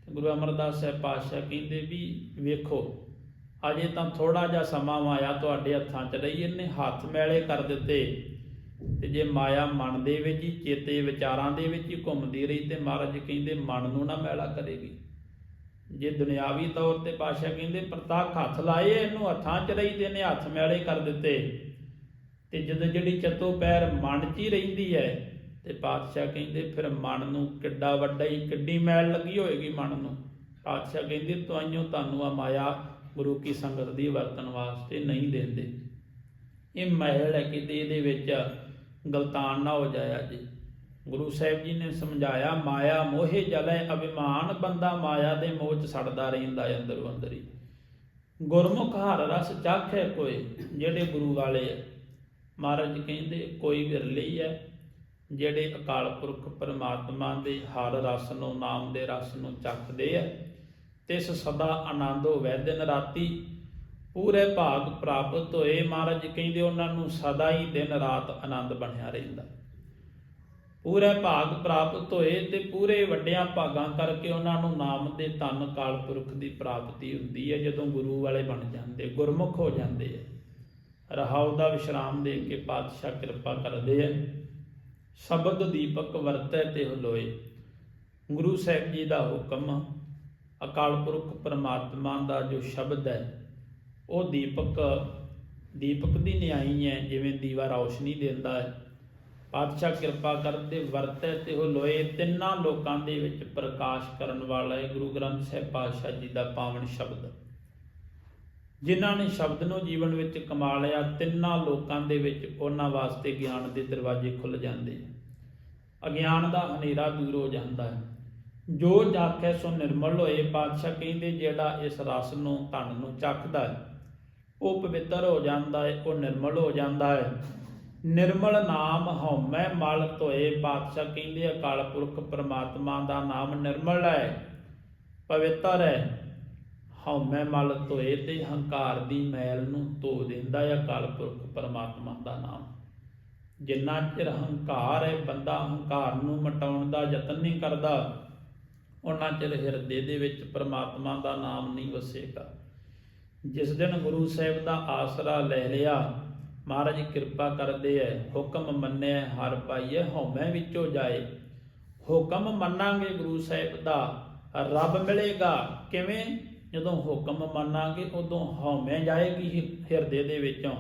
ਤੇ ਗੁਰੂ ਅਮਰਦਾਸ ਸਾਹਿਬ ਪਾਤਸ਼ਾਹ ਕਹਿੰਦੇ ਵੀ ਵੇਖੋ, ਅਜੇ ਤਾਂ ਥੋੜਾ ਜਿਹਾ ਸਮਾਂ ਮਾਇਆ ਤੁਹਾਡੇ ਹੱਥਾਂ 'ਚ ਰਹੀ ਇਹਨੇ ਹੱਥ ਮੈਲੇ ਕਰ ਦਿੱਤੇ। ਤੇ ਜੇ ਮਾਇਆ ਮਨ ਦੇ ਵਿੱਚ ਹੀ, ਚੇਤੇ ਵਿਚਾਰਾਂ ਦੇ ਵਿੱਚ ਹੀ ਘੁੰਮਦੀ ਰਹੀ ਤੇ ਮਹਾਰਾਜ ਕਹਿੰਦੇ, ਮਨ ਨੂੰ ਨਾ ਮੈਲਾ ਕਰੇਗੀ। ਜੇ ਦੁਨਿਆਵੀ ਤੌਰ ਤੇ ਪਾਸ਼ਾ ਕਹਿੰਦੇ ਪ੍ਰਤੱਖ ਹੱਥ ਲਾਏ, ਇਹਨੂੰ ਹੱਥਾਂ 'ਚ ਰਹੀ ਤੇ ਇਹਨੇ ਹੱਥ ਮੈਲੇ ਕਰ ਦਿੱਤੇ। ਤੇ ਜਦੋਂ ਜਿਹੜੀ ਚੱਤੋ ਪੈਰ ਮਨ 'ਚ ਹੀ ਰਹਿੰਦੀ ਹੈ, ਤੇ ਪਾਤਸ਼ਾਹ ਕਹਿੰਦੇ, ਫਿਰ ਮਨ ਨੂੰ ਕਿੱਡਾ ਵੱਡਾ ਹੀ, ਕਿੱਡੀ ਮੈਲ ਲੱਗੀ ਹੋਏਗੀ ਮਨ ਨੂੰ। ਪਾਤਸ਼ਾਹ ਕਹਿੰਦੇ, ਤੁਆਈਓ ਤੁਹਾਨੂੰ ਆ ਮਾਇਆ ਗੁਰੂ ਕੀ ਸੰਗਤ ਦੀ ਵਰਤਨ ਵਾਸਤੇ ਨਹੀਂ ਦਿੰਦੇ। ਇਹ ਮਹਿਲ ਹੈ ਕਿਤੇ ਇਹਦੇ ਵਿੱਚ। ਗਲਤਾਨ ਨਾ ਹੋ ਜਾਇਆ ਜੀ ਗੁਰੂ ਸਾਹਿਬ ਜੀ ਨੇ ਸਮਝਾਇਆ, ਮਾਇਆ ਮੋਹੇ ਜਲੇ ਅਭਿਮਾਨ ਬੰਦਾ ਮਾਇਆ ਦੇ ਮੋਹ ਚ ਸੜਦਾ ਰਹਿੰਦਾ ਹੈ ਅੰਦਰੋਂ ਅੰਦਰ। ਹੀ ਗੁਰਮੁਖ ਹਰ ਰਸ ਚਾਖੇ ਕੋਈ, ਜਿਹੜੇ ਗੁਰੂ ਵਾਲੇ ਆ। ਮਹਾਰਾਜ ਕਹਿੰਦੇ, ਕੋਈ ਵਿਰਲੇ ਹੀ ਹੈ, ਜਿਹੜੇ ਅਕਾਲ ਪੁਰਖ ਪਰਮਾਤਮਾ ਦੇ ਹਰ ਰਸ ਨੂੰ, ਨਾਮ ਦੇ ਰਸ ਨੂੰ ਚੱਖਦੇ ਆ, ਤਿਸ ਸਦਾ ਆਨੰਦ ਹੋਵੇ। ਦਿਨ ਰਾਤੀ ਪੂਰੇ ਭਾਗ ਪ੍ਰਾਪਤ ਹੋਏ। ਮਹਾਰਾਜ ਕਹਿੰਦੇ ਉਹਨਾਂ ਨੂੰ ਸਦਾ ਹੀ ਦਿਨ ਰਾਤ ਆਨੰਦ ਬਣਿਆ ਰਹਿੰਦਾ। ਪੂਰੇ ਭਾਗ ਪ੍ਰਾਪਤ ਹੋਏ ਤੇ ਪੂਰੇ ਵੱਡਿਆਂ ਭਾਗਾਂ ਕਰਕੇ ਉਹਨਾਂ ਨੂੰ ਨਾਮ ਦੇ ਧੰਨ ਕਾਲ ਪੁਰਖ ਦੀ ਪ੍ਰਾਪਤੀ ਹੁੰਦੀ ਹੈ। ਜਦੋਂ ਗੁਰੂ ਵਾਲੇ ਬਣ ਜਾਂਦੇ, ਗੁਰਮੁਖ ਹੋ ਜਾਂਦੇ ਆ। ਰਹਾਉ ਦਾ ਵਿਸ਼ਰਾਮ ਦੇ ਕੇ ਪਾਤਸ਼ਾਹ ਕਿਰਪਾ ਕਰਦੇ ਆ। ਸ਼ਬਦ ਦੀਪਕ ਵਰਤੈ ਤੇ ਹਲੋਏ ਗੁਰੂ ਸਾਹਿਬ ਜੀ ਦਾ ਹੁਕਮ ਅਕਾਲ ਪੁਰਖ ਪਰਮਾਤਮਾ ਦਾ ਜੋ ਸ਼ਬਦ ਹੈ ਉਹ ਦੀਪਕ ਦੀਪਕ ਦੀ ਨਿਆਈ ਹੈ ਜਿਵੇਂ ਦੀਵਾ ਰੌਸ਼ਨੀ ਦਿੰਦਾ ਹੈ ਪਾਤਸ਼ਾਹ ਕਿਰਪਾ ਕਰਦੇ ਵਰਤੈ ਤੇ ਉਹ ਲੋਏ ਤਿੰਨਾਂ ਲੋਕਾਂ ਦੇ ਵਿੱਚ ਪ੍ਰਕਾਸ਼ ਕਰਨ ਵਾਲਾ ਹੈ ਗੁਰੂ ਗ੍ਰੰਥ ਸਾਹਿਬ ਪਾਤਸ਼ਾਹ ਜੀ ਦਾ ਪਾਵਨ ਸ਼ਬਦ। ਜਿਨ੍ਹਾਂ ਨੇ ਸ਼ਬਦ ਨੂੰ ਜੀਵਨ ਵਿੱਚ ਕਮਾ ਲਿਆ ਤਿੰਨਾਂ ਲੋਕਾਂ ਦੇ ਵਿੱਚ ਉਹਨਾਂ ਵਾਸਤੇ ਗਿਆਨ ਦੇ ਦਰਵਾਜ਼ੇ ਖੁੱਲ ਜਾਂਦੇ ਅਗਿਆਨ ਦਾ ਹਨੇਰਾ ਦੂਰ ਹੋ ਜਾਂਦਾ ਹੈ ਜੋ ਜਾਖੈ ਸੋ ਨਿਰਮਲ ਹੋਏ, ਪਾਤਸ਼ਾਹ ਕਹਿੰਦੇ ਜਿਹੜਾ ਇਸ ਰਸ ਨੂੰ, ਧਨ ਨੂੰ ਚੱਖਦਾ ਹੈ ਉਹ ਪਵਿੱਤਰ ਹੋ ਜਾਂਦਾ ਹੈ ਉਹ ਨਿਰਮਲ ਹੋ ਜਾਂਦਾ ਹੈ ਨਿਰਮਲ ਨਾਮ ਹਉਮੈ ਮਲ ਧੋਏ ਪਾਤਸ਼ਾਹ ਕਹਿੰਦੇ ਅਕਾਲ ਪੁਰਖ ਪਰਮਾਤਮਾ ਦਾ ਨਾਮ ਨਿਰਮਲ ਹੈ ਪਵਿੱਤਰ ਹੈ ਹਉਮੈ ਮਲ ਧੋਏ ਤੇ ਹੰਕਾਰ ਦੀ ਮੈਲ ਨੂੰ ਧੋ ਦਿੰਦਾ ਹੈ ਅਕਾਲ ਪੁਰਖ ਪਰਮਾਤਮਾ ਦਾ ਨਾਮ। ਜਿੰਨਾ ਚਿਰ ਹੰਕਾਰ ਹੈ ਬੰਦਾ ਹੰਕਾਰ ਨੂੰ ਮਟਾਉਣ ਦਾ ਯਤਨ ਨਹੀਂ ਕਰਦਾ ਉਹਨਾਂ ਚਿਰ ਹਿਰਦੇ ਦੇ ਵਿੱਚ ਪਰਮਾਤਮਾ ਦਾ ਨਾਮ ਨਹੀਂ ਵਸੇਗਾ। ਜਿਸ ਦਿਨ ਗੁਰੂ ਸਾਹਿਬ ਦਾ ਆਸਰਾ ਲੈ ਲਿਆ, ਮਹਾਰਾਜ ਕਿਰਪਾ ਕਰਦੇ ਐ, ਹੁਕਮ ਮੰਨਿਆ ਹਰ ਪਾਈਏ ਹਉਮੈ ਵਿੱਚੋਂ ਜਾਏ। ਹੁਕਮ ਮੰਨਾਂਗੇ ਗੁਰੂ ਸਾਹਿਬ ਦਾ, ਰੱਬ ਮਿਲੇਗਾ ਕਿਵੇਂ? ਜਦੋਂ ਹੁਕਮ ਮੰਨਾਂਗੇ, ਉਦੋਂ ਹਉਮੈ ਜਾਏਗੀ ਹਿ- ਹਿਰਦੇ ਦੇ ਵਿੱਚੋਂ।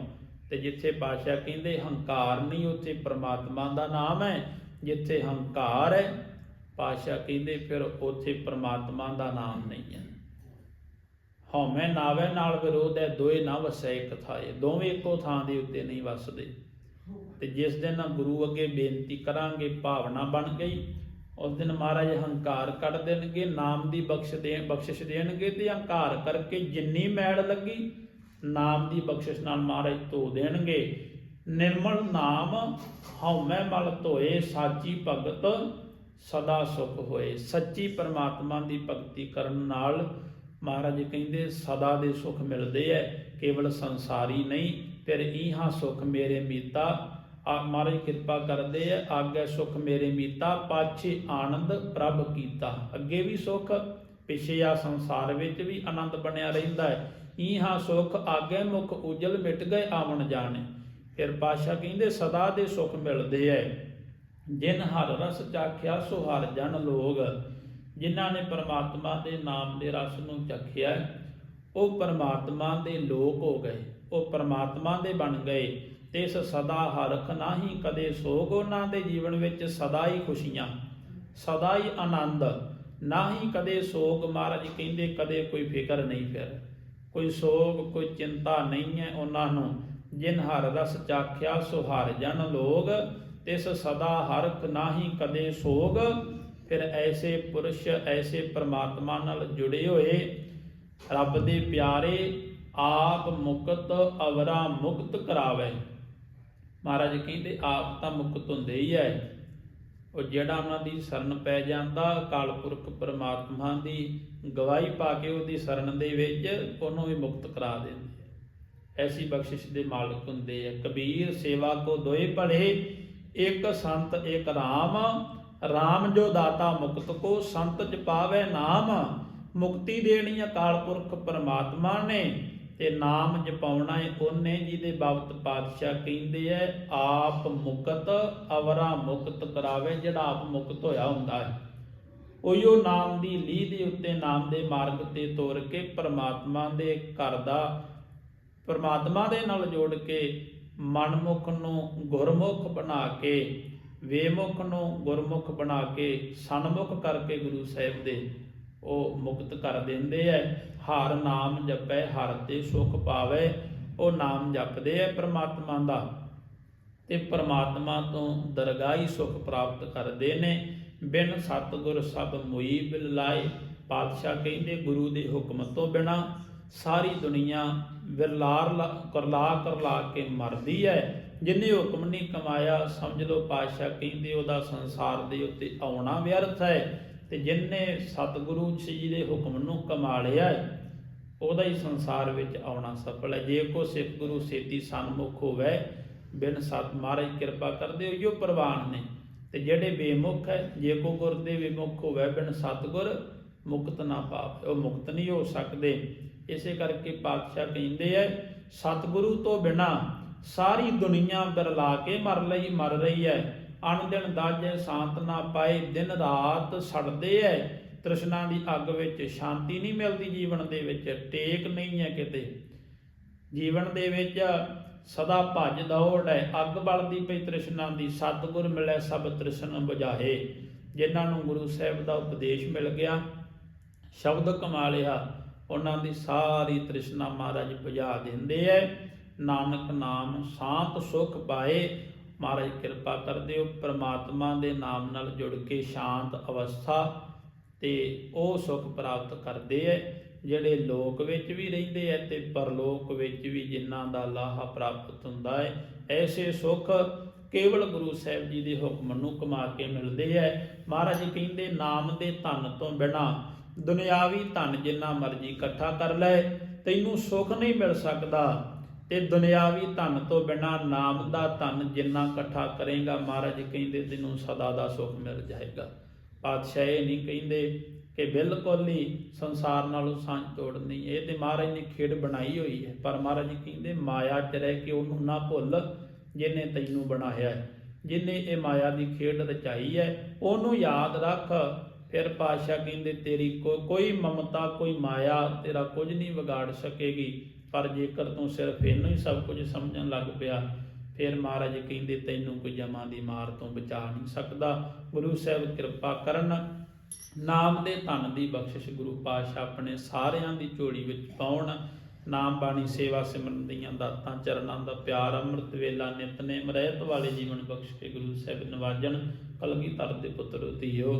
ਤੇ ਜਿੱਥੇ ਪਾਤਸ਼ਾਹ ਕਹਿੰਦੇ, ਹੰਕਾਰ ਨਹੀਂ, ਉੱਥੇ ਪ੍ਰਮਾਤਮਾ ਦਾ ਨਾਮ ਹੈ ਜਿੱਥੇ ਹੰਕਾਰ ਹੈ ਪਾਤਸ਼ਾਹ ਕਹਿੰਦੇ, ਫਿਰ ਉੱਥੇ ਪ੍ਰਮਾਤਮਾ ਦਾ ਨਾਮ ਨਹੀਂ ਹੈ ਹਉਮੈ ਨਾਵੇ ਨਾਲ ਵਿਰੋਧ ਹੈ, ਦੋਏ ਨਾ ਵਸੈ ਇੱਕ ਥਾਏ। ਦੋਵੇਂ ਇੱਕੋ ਥਾਂ ਦੇ ਉੱਤੇ ਨਹੀਂ ਵਸਦੇ। ਤੇ ਜਿਸ ਦਿਨ ਗੁਰੂ ਅੱਗੇ ਬੇਨਤੀ ਕਰਾਂਗੇ, ਭਾਵਨਾ ਬਣ ਗਈ, ਉਸ ਦਿਨ ਮਹਾਰਾਜ ਹੰਕਾਰ ਕੱਢ ਦੇਣਗੇ, ਨਾਮ ਦੀ ਬਖਸ਼ ਦੇ, ਬਖਸ਼ਿਸ਼ ਦੇਣਗੇ ਤੇ ਹੰਕਾਰ ਕਰਕੇ ਜਿੰਨੀ ਮੈਲ ਲੱਗੀ, ਨਾਮ ਦੀ ਬਖਸ਼ਿਸ਼ ਨਾਲ ਮਹਾਰਾਜ ਧੋ ਦੇਣਗੇ। ਨਿਰਮਲ ਨਾਮ ਹਉਮੈ ਮਲ ਧੋਏ, ਸਾਚੀ ਭਗਤ ਸਦਾ ਸੁਖ ਹੋਏ। ਸੱਚੀ ਪਰਮਾਤਮਾ ਦੀ ਭਗਤੀ ਕਰਨ ਨਾਲ ਮਹਾਰਾਜ ਕਹਿੰਦੇ, ਸਦਾ ਦੇ ਸੁਖ ਮਿਲਦੇ ਐ, ਕੇਵਲ ਸੰਸਾਰੀ ਨਹੀਂ ਫਿਰ ਇਹਾਂ ਸੁਖ ਮੇਰੇ ਮੀਤਾ। ਆ ਮਹਾਰਾਜ ਕਿਰਪਾ ਕਰਦੇ ਐ, ਆਗੇ ਸੁਖ ਮੇਰੇ ਮੀਤਾ, ਪਾਛੇ ਆਨੰਦ ਪ੍ਰਭ ਕੀਤਾ। ਅੱਗੇ ਵੀ ਸੁਖ, ਪਿਛੇ ਆ ਸੰਸਾਰ ਵਿੱਚ ਵੀ ਆਨੰਦ ਬਣਿਆ ਰਹਿੰਦਾ ਹੈ ਇਹਾਂ ਸੁਖ, ਆਗੇ ਮੁਖ ਉਜਲ ਮਿਟ ਗਏ ਆਵਣ ਜਾਣੇ। ਫਿਰ ਪਾਸ਼ਾ ਕਹਿੰਦੇ, ਸਦਾ ਦੇ ਸੁਖ ਮਿਲਦੇ ਐ। ਜਿਨ ਹਰ ਰਸ ਚਾਖਿਆ ਸੋ ਹਰ ਜਨ ਲੋਗ। ਜਿਨ੍ਹਾਂ ਨੇ ਪਰਮਾਤਮਾ ਦੇ ਨਾਮ ਦੇ ਰਸ ਨੂੰ ਚਖਿਆ, ਉਹ ਪਰਮਾਤਮਾ ਦੇ ਲੋਕ ਹੋ ਗਏ। ਉਹ ਪਰਮਾਤਮਾ ਦੇ ਬਣ ਗਏ ਤੇ ਇਸ ਸਦਾ ਹਰਖ ਨਾਹੀ ਕਦੇ ਸੋਗ ਉਹਨਾਂ ਦੇ ਜੀਵਨ ਵਿੱਚ ਸਦਾ ਹੀ ਖੁਸ਼ੀਆਂ, ਸਦਾ ਹੀ ਆਨੰਦ, ਨਾਹੀ ਕਦੇ ਸੋਗ ਮਹਾਰਾਜ ਕਹਿੰਦੇ ਕਦੇ ਕੋਈ ਫਿਕਰ ਨਹੀਂ ਫਿਰ। ਕੋਈ ਸੋਗ, ਕੋਈ ਚਿੰਤਾ ਨਹੀਂ ਹੈ ਉਹਨਾਂ ਨੂੰ, ਜਿਨ ਹਰ ਰਸ ਚਾਖਿਆ ਸੋ ਹਰ ਜਨ ਲੋਗ, ਤਿਸ ਸਦਾ ਹਰਖ ਨਾਹੀ ਕਦੇ ਸੋਗ ਫਿਰ ਐਸੇ ਪੁਰਸ਼, ਐਸੇ ਪਰਮਾਤਮਾ ਨਾਲ ਜੁੜੇ ਹੋਏ ਰੱਬ ਦੇ ਪਿਆਰੇ ਆਪ ਮੁਕਤ, ਅਵਰਾ ਮੁਕਤ ਕਰਾਵੇ। ਮਹਾਰਾਜ ਕਹਿੰਦੇ, ਆਪ ਤਾਂ ਮੁਕਤ ਹੁੰਦੇ ਹੀ ਐ। ਉਹ ਜਿਹੜਾ ਉਹਨਾਂ ਦੀ ਸ਼ਰਨ ਪੈ ਜਾਂਦਾ, ਅਕਾਲ ਪੁਰਖ ਪ੍ਰਮਾਤਮਾ ਦੀ ਗਵਾਹੀ ਪਾ ਕੇ ਉਹਦੀ ਸ਼ਰਨ ਦੇ ਵਿੱਚ, ਉਹਨੂੰ ਵੀ ਮੁਕਤ ਕਰਾ ਦਿੰਦੇ ਐਸੀ ਬਖਸ਼ਿਸ਼ ਦੇ ਮਾਲਕ ਹੁੰਦੇ ਆ। ਕਬੀਰ ਸੇਵਾ ਕੋ ਦੋਏ ਭਲੇ, ਇੱਕ ਸੰਤ, ਇੱਕ ਰਾਮ ਰਾਮ ਜੋ ਦਾਤਾ ਮੁਕਤ ਕੋ ਸੰਤ ਜਪਾਵੇ ਨਾਮ, ਮੁਕਤੀ ਦੇਣੀ ਅਕਾਲ ਪੁਰਖ ਪਰਮਾਤਮਾ ਨੇ, ਤੇ ਨਾਮ ਜਪਾਉਣਾ ਹੈ ਉਹਨੇ ਜਿਹਦੇ ਬਾਬਤ ਪਾਤਸ਼ਾਹ ਕਹਿੰਦੇ ਐ, ਆਪ ਮੁਕਤ, ਅਵਰਾ ਮੁਕਤ ਕਰਾਵੇ ਜਿਹੜਾ ਆਪ ਮੁਕਤ ਹੋਇਆ ਹੁੰਦਾ ਹੈ। ਉਹੀਓ ਨਾਮ ਦੀ ਲੀਹ ਦੇ ਉੱਤੇ ਨਾਮ ਦੇ ਮਾਰਗ ਤੇ ਤੁਰ ਕੇ ਪਰਮਾਤਮਾ ਦੇ ਘਰ ਦਾ, ਪਰਮਾਤਮਾ ਦੇ ਨਾਲ ਜੋੜ ਕੇ ਮਨਮੁਖ ਨੂੰ ਗੁਰਮੁਖ ਬਣਾ ਕੇ ਵੇਮੁਖ ਨੂੰ ਗੁਰਮੁਖ ਬਣਾ ਕੇ, ਸਨਮੁਖ ਕਰਕੇ ਗੁਰੂ ਸਾਹਿਬ ਦੇ ਉਹ ਮੁਕਤ ਕਰ ਦਿੰਦੇ ਐ। ਹਰ ਨਾਮ ਜਪੈ, ਹਰ ਤੇ ਸੁਖ ਪਾਵੇ, ਉਹ ਨਾਮ ਜਪਦੇ ਐ ਪ੍ਰਮਾਤਮਾ ਦਾ। ਤੇ ਪ੍ਰਮਾਤਮਾ ਤੋਂ ਦਰਗਾਹੀ ਸੁਖ ਪ੍ਰਾਪਤ ਕਰਦੇ ਨੇ। ਬਿਨ ਸਤਿਗੁਰ ਸਭ ਮੁਈ ਬਿਲ ਲਾਏ। ਪਾਤਸ਼ਾਹ ਕਹਿੰਦੇ, ਗੁਰੂ ਦੇ ਹੁਕਮ ਤੋਂ ਬਿਨਾ ਸਾਰੀ ਦੁਨੀਆ ਵਿਰਲਾਰ ਲਾ- ਕਰਲਾ ਕਰਲਾ ਕੇ ਮਰਦੀ ਹੈ ਜਿਨੇ ਹੁਕਮ ਨਹੀਂ ਕਮਾਇਆ, ਸਮਝ ਲਓ ਪਾਤਸ਼ਾਹ ਕਹਿੰਦੇ ਉਹਦਾ ਸੰਸਾਰ ਦੇ ਉੱਤੇ ਆਉਣਾ ਵਿਅਰਥ ਹੈ ਤੇ ਜਿਨੇ ਸਤਿਗੁਰੂ ਜੀ ਦੇ ਹੁਕਮ ਨੂੰ ਕਮਾ ਲਿਆ ਉਹਦਾ ਹੀ ਸੰਸਾਰ ਵਿੱਚ ਆਉਣਾ ਸਫਲ ਹੈ। ਜੇ ਕੋ ਸਿੱਖ ਗੁਰੂ ਸੇਤੀ ਸਨਮੁਖ ਹੋਵੇ, ਬਿਨ ਸਤ ਮਹਾਰਾਜ ਕਿਰਪਾ ਕਰਦੇ ਹੋ ਜੋ ਪ੍ਰਵਾਨ ਨੇ, ਤੇ ਜਿਹੜੇ ਬੇਮੁਖ ਹੈ, ਜੇ ਕੋ ਗੁਰ ਦੇ ਵਿਮੁਖ ਹੋਵੇ, ਬਿਨ ਸਤਗੁਰ ਮੁਕਤ ਨਾ ਪਾਵੇ, ਉਹ ਮੁਕਤ ਨਹੀਂ ਹੋ ਸਕਦੇ। ਇਸੇ ਕਰਕੇ ਪਾਤਸ਼ਾਹ ਕਹਿੰਦੇ ਐ ਸਤਗੁਰੂ ਤੋਂ ਬਿਨਾ ਸਾਰੀ ਦੁਨੀਆ ਬਿਰਲਾ ਕੇ ਮਰ ਲਈ, ਮਰ ਰਹੀ ਹੈ ਅਣ ਦਿਨ ਦਾਜੇ ਸ਼ਾਂਤ ਨਾ ਪਾਏ, ਦਿਨ ਰਾਤ ਸੜਦੇ ਐ। ਤ੍ਰਿਸ਼ਨਾ ਦੀ ਅੱਗ ਵਿੱਚ ਸ਼ਾਂਤੀ ਨਹੀਂ ਮਿਲਦੀ ਜੀਵਨ ਦੇ ਵਿੱਚ, ਟੇਕ ਨਹੀਂ ਹੈ ਕਿਤੇ। ਜੀਵਨ ਦੇ ਵਿੱਚ ਸਦਾ ਭੱਜ ਦੌੜ ਹੈ ਅੱਗ ਬਲਦੀ ਪਈ ਤ੍ਰਿਸ਼ਨਾ ਦੀ, ਸਤਿਗੁਰ ਮਿਲੇ ਸਭ ਤ੍ਰਿਸ਼ਨ ਬੁਝਾਏ ਜਿਨ੍ਹਾਂ ਨੂੰ ਗੁਰੂ ਸਾਹਿਬ ਦਾ ਉਪਦੇਸ਼ ਮਿਲ ਗਿਆ, ਸ਼ਬਦ ਕਮਾ ਲਿਆ, ਉਹਨਾਂ ਦੀ ਸਾਰੀ ਤ੍ਰਿਸ਼ਨਾ ਮਹਾਰਾਜ ਬੁਝਾ ਦਿੰਦੇ ਐ। ਨਾਨਕ ਨਾਮ ਸ਼ਾਂਤ ਸੁਖ ਪਾਏ। ਮਹਾਰਾਜ ਕਿਰਪਾ ਕਰਦੇ ਹੋ ਪ੍ਰਮਾਤਮਾ ਦੇ ਨਾਮ ਨਾਲ ਜੁੜ ਕੇ ਸ਼ਾਂਤ ਅਵਸਥਾ ਤੇ ਉਹ ਸੁਖ ਪ੍ਰਾਪਤ ਕਰਦੇ ਐ, ਜਿਹੜੇ ਲੋਕ ਵਿੱਚ ਵੀ ਰਹਿੰਦੇ ਐ ਤੇ ਪਰਲੋਕ ਵਿੱਚ ਵੀ ਜਿਨ੍ਹਾਂ ਦਾ ਲਾਹਾ ਪ੍ਰਾਪਤ ਹੁੰਦਾ ਹੈ ਐਸੇ ਸੁਖ ਕੇਵਲ ਗੁਰੂ ਸਾਹਿਬ ਜੀ ਦੇ ਹੁਕਮ ਨੂੰ ਕਮਾ ਕੇ ਮਿਲਦੇ ਐ। ਮਹਾਰਾਜ ਕਹਿੰਦੇ, ਨਾਮ ਦੇ ਧਨ ਤੋਂ ਬਿਨਾ ਦੁਨਿਆਵੀ ਧਨ ਜਿੰਨਾ ਮਰਜ਼ੀ ਇਕੱਠਾ ਕਰ ਲੈ, ਤੈਨੂੰ ਸੁਖ ਨਹੀਂ ਮਿਲ ਸਕਦਾ। ਤੇ ਦੁਨਿਆਵੀ ਧਨ ਤੋਂ ਬਿਨਾ ਨਾਮ ਦਾ ਧਨ ਜਿੰਨਾ ਇਕੱਠਾ ਕਰੇਗਾ, ਮਹਾਰਾਜ ਕਹਿੰਦੇ ਤੈਨੂੰ ਸਦਾ ਦਾ ਸੁਖ ਮਿਲ ਜਾਏਗਾ। ਪਾਤਸ਼ਾਹ ਇਹ ਨਹੀਂ ਕਹਿੰਦੇ ਕਿ ਬਿਲਕੁਲ ਹੀ ਸੰਸਾਰ ਨਾਲੋਂ ਸਾਂਝ ਤੋੜਨੀ ਇਹ ਤੇ ਮਹਾਰਾਜ ਨੇ ਖੇਡ ਬਣਾਈ ਹੋਈ ਹੈ, ਪਰ ਮਹਾਰਾਜ ਕਹਿੰਦੇ ਮਾਇਆ 'ਚ ਰਹਿ ਕੇ ਉਹਨੂੰ ਨਾ ਭੁੱਲ ਜਿਹਨੇ ਤੈਨੂੰ ਬਣਾਇਆ ਹੈ। ਜਿਹਨੇ ਇਹ ਮਾਇਆ ਦੀ ਖੇਡ ਰਚਾਈ ਹੈ, ਉਹਨੂੰ ਯਾਦ ਰੱਖ। ਫਿਰ ਪਾਤਸ਼ਾਹ ਕਹਿੰਦੇ ਤੇਰੀ ਕੋਈ ਮਮਤਾ, ਕੋਈ ਮਾਇਆ ਤੇਰਾ ਕੁਝ ਨਹੀਂ ਵਿਗਾੜ ਸਕੇਗੀ। ਪਰ ਜੇਕਰ ਤੂੰ ਸਿਰਫ ਇਹਨੂੰ ਹੀ ਸਭ ਕੁਝ ਸਮਝਣ ਲੱਗ ਪਿਆ, ਫਿਰ ਮਹਾਰਾਜ ਕਹਿੰਦੇ, ਤੈਨੂੰ ਕੋਈ ਜਮਾਂ ਦੀ ਮਾਰ ਤੋਂ ਬਚਾ ਨਹੀਂ ਸਕਦਾ। ਗੁਰੂ ਸਾਹਿਬ ਕਿਰਪਾ ਕਰਨ, ਨਾਮ ਦੇ ਧਨ ਦੀ ਬਖਸ਼ਿਸ਼ ਗੁਰੂ ਪਾਤਸ਼ਾਹ ਆਪਣੇ ਸਾਰਿਆਂ ਦੀ ਝੋਲੀ ਵਿੱਚ ਪਾਉਣ। ਨਾਮ ਬਾਣੀ ਸੇਵਾ ਸਿਮਰਨ ਦੀਆਂ ਦਾਤਾਂ, ਚਰਨਾਂ ਦਾ ਪਿਆਰ, ਅੰਮ੍ਰਿਤ ਵੇਲਾ, ਨਿਤਨੇਮ, ਰਹਿਤ ਵਾਲੇ ਜੀਵਨ ਬਖਸ਼ ਕੇ ਗੁਰੂ ਸਾਹਿਬ ਨਿਵਾਜਣ। ਕਲਗੀਧਰ ਦੇ ਪੁੱਤਰ ਧੀਓ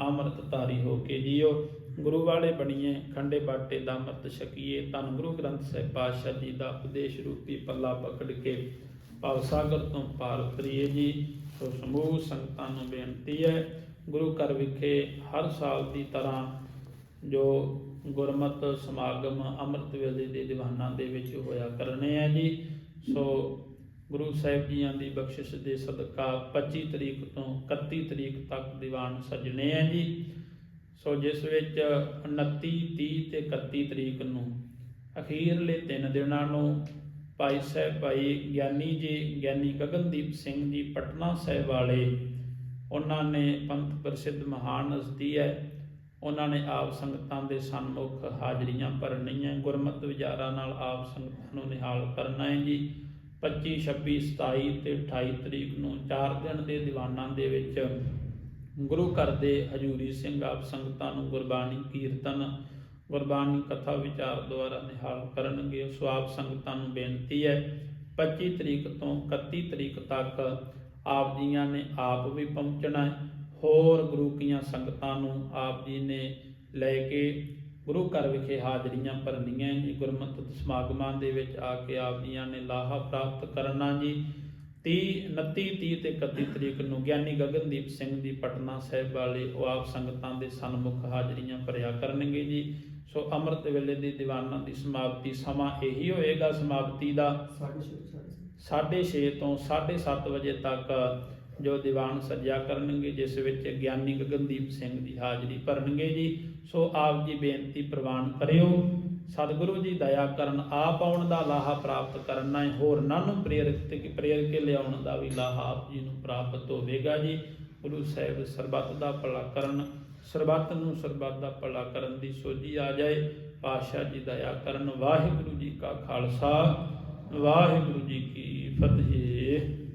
ਅੰਮ੍ਰਿਤ ਧਾਰੀ ਹੋ ਕੇ ਜੀਓ। ਗੁਰੂ ਵਾਲੇ ਬਣੀਏ, ਖੰਡੇ ਬਾਟੇ ਦਾ ਅੰਮ੍ਰਿਤ ਛਕੀਏ, ਧੰਨ ਗੁਰੂ ਗ੍ਰੰਥ ਸਾਹਿਬ ਪਾਤਸ਼ਾਹ ਜੀ ਦਾ ਉਪਦੇਸ਼ ਰੂਪੀ ਪੱਲਾ ਪਕੜ ਕੇ ਭਵ ਸਾਗਰ ਤੋਂ ਪਾਰ ਉਤਰੀਏ ਜੀ। ਸੋ ਸਮੂਹ ਸੰਗਤਾਂ ਨੂੰ ਬੇਨਤੀ ਹੈ, ਗੁਰੂ ਘਰ ਵਿਖੇ ਹਰ ਸਾਲ ਦੀ ਤਰ੍ਹਾਂ ਜੋ ਗੁਰਮਤ ਸਮਾਗਮ ਅੰਮ੍ਰਿਤ ਵੇਲੇ ਦੇ ਦੀਵਾਨਾਂ ਦੇ ਵਿੱਚ ਹੋਇਆ ਕਰਨੇ ਆ ਜੀ। ਸੋ ਗੁਰੂ ਸਾਹਿਬ ਜੀਆਂ ਦੀ ਬਖਸ਼ਿਸ਼ ਦੇ ਸਦਕਾ 25 ਤਰੀਕ ਤੋਂ 31 ਤਰੀਕ ਤੱਕ ਦੀਵਾਨ ਸਜਣੇ ਆ ਜੀ। ਸੋ ਜਿਸ ਵਿੱਚ 29 30 ਤੇ 31 ਤਰੀਕ ਨੂੰ ਅਖੀਰਲੇ ਤਿੰਨ ਦਿਨਾਂ ਨੂੰ ਭਾਈ ਸਾਹਿਬ, ਭਾਈ ਗਿਆਨੀ ਜੀ, ਗਿਆਨੀ ਗਗਨਦੀਪ ਸਿੰਘ ਜੀ ਪਟਨਾ ਸਾਹਿਬ ਵਾਲੇ, ਉਹਨਾਂ ਨੇ ਪੰਥ ਪ੍ਰਸਿੱਧ ਮਹਾਨ ਹਸਤੀ ਹੈ। ਉਹਨਾਂ ਨੇ ਆਪ ਸੰਗਤਾਂ ਦੇ ਸਨਮੁਖ ਹਾਜ਼ਰੀਆਂ ਭਰਨੀਆਂ, ਗੁਰਮਤਿ ਵਿਚਾਰਾਂ ਨਾਲ ਆਪ ਸੰਗਤਾਂ ਨੂੰ ਨਿਹਾਲ ਕਰਨਾ ਹੈ ਜੀ। 25 26 27 ਤੇ 28 ਤਰੀਕ ਨੂੰ ਚਾਰ ਦਿਨ ਦੇ ਦੀਵਾਨਾਂ ਦੇ ਵਿੱਚ ਗੁਰੂ ਘਰ ਦੇ ਹਜੂਰੀ ਸਿੰਘ ਆਪ ਸੰਗਤਾਂ ਨੂੰ ਗੁਰਬਾਣੀ, ਕੀਰਤਨ, ਗੁਰਬਾਣੀ ਕਥਾ ਵਿਚਾਰ ਦੁਆਰਾ ਨਿਹਾਲ ਕਰਨਗੇ। ਸੋ ਆਪ ਸੰਗਤਾਂ ਨੂੰ ਬੇਨਤੀ ਹੈ 25 ਤਰੀਕ ਤੋਂ 31 ਤਰੀਕ ਤੱਕ ਆਪ ਜੀਆਂ ਨੇ ਆਪ ਵੀ ਪਹੁੰਚਣਾ ਹੈ। ਹੋਰ ਗੁਰੂ ਕੀਆਂ ਸੰਗਤਾਂ ਨੂੰ ਆਪ ਜੀ ਨੇ ਲੈ ਕੇ ਗੁਰੂ ਘਰ ਵਿਖੇ ਹਾਜ਼ਰੀਆਂ ਭਰਨੀਆਂ ਜੀ ਗੁਰਮਤਿ ਸਮਾਗਮਾਂ ਦੇ ਵਿੱਚ ਆ ਕੇ ਆਪ ਜੀਆਂ ਨੇ ਲਾਹਾ ਪ੍ਰਾਪਤ ਕਰਨਾ ਜੀ। 30 29 30 ਤੇ 31 ਤਰੀਕ ਨੂੰ ਗਿਆਨੀ ਗਗਨਦੀਪ ਸਿੰਘ ਜੀ ਪਟਨਾ ਸਾਹਿਬ ਵਾਲੇ ਉਹ ਆਪ ਸੰਗਤਾਂ ਦੇ ਸਨਮੁਖ ਹਾਜ਼ਰੀਆਂ ਭਰਿਆ ਕਰਨਗੇ ਜੀ। ਸੋ ਅੰਮ੍ਰਿਤ ਵੇਲੇ ਦੀ ਦੀਵਾਨਾਂ ਦੀ ਸਮਾਪਤੀ ਸਮਾਂ ਇਹੀ ਹੋਏਗਾ। ਸਮਾਪਤੀ ਦਾ 6:30 ਤੋਂ 7:30 ਵਜੇ ਤੱਕ ਜੋ ਦੀਵਾਨ ਸੱਜਿਆ ਕਰਨਗੇ, ਜਿਸ ਵਿੱਚ ਗਿਆਨੀ ਗਗਨਦੀਪ ਸਿੰਘ ਦੀ ਹਾਜ਼ਰੀ ਭਰਨਗੇ ਜੀ। ਸੋ ਆਪ ਜੀ ਬੇਨਤੀ ਪ੍ਰਵਾਨ ਕਰਿਓ। ਸਤਿਗੁਰੂ ਜੀ ਦਇਆ ਕਰਨ, ਆਪ ਆਉਣ ਦਾ ਲਾਹਾ ਪ੍ਰਾਪਤ ਕਰਨਾ ਹੈ ਹੋਰਨਾਂ ਨੂੰ ਪ੍ਰੇਰਿਤ ਕਿ ਪ੍ਰੇਰ ਕੇ ਲਿਆਉਣ ਦਾ ਵੀ ਲਾਹਾ ਆਪ ਜੀ ਨੂੰ ਪ੍ਰਾਪਤ ਹੋਵੇਗਾ ਜੀ। ਗੁਰੂ ਸਾਹਿਬ ਸਰਬੱਤ ਦਾ ਭਲਾ ਕਰਨ, ਸਰਬੱਤ ਨੂੰ ਸਰਬੱਤ ਦਾ ਭਲਾ ਕਰਨ ਦੀ ਸੋਝੀ ਆ ਜਾਏ। ਪਾਤਸ਼ਾਹ ਜੀ ਦਇਆ ਕਰਨ, ਵਾਹਿਗੁਰੂ ਜੀ ਕਾ ਖਾਲਸਾ, ਵਾਹਿਗੁਰੂ ਜੀ ਕੀ ਫਤਿਹ।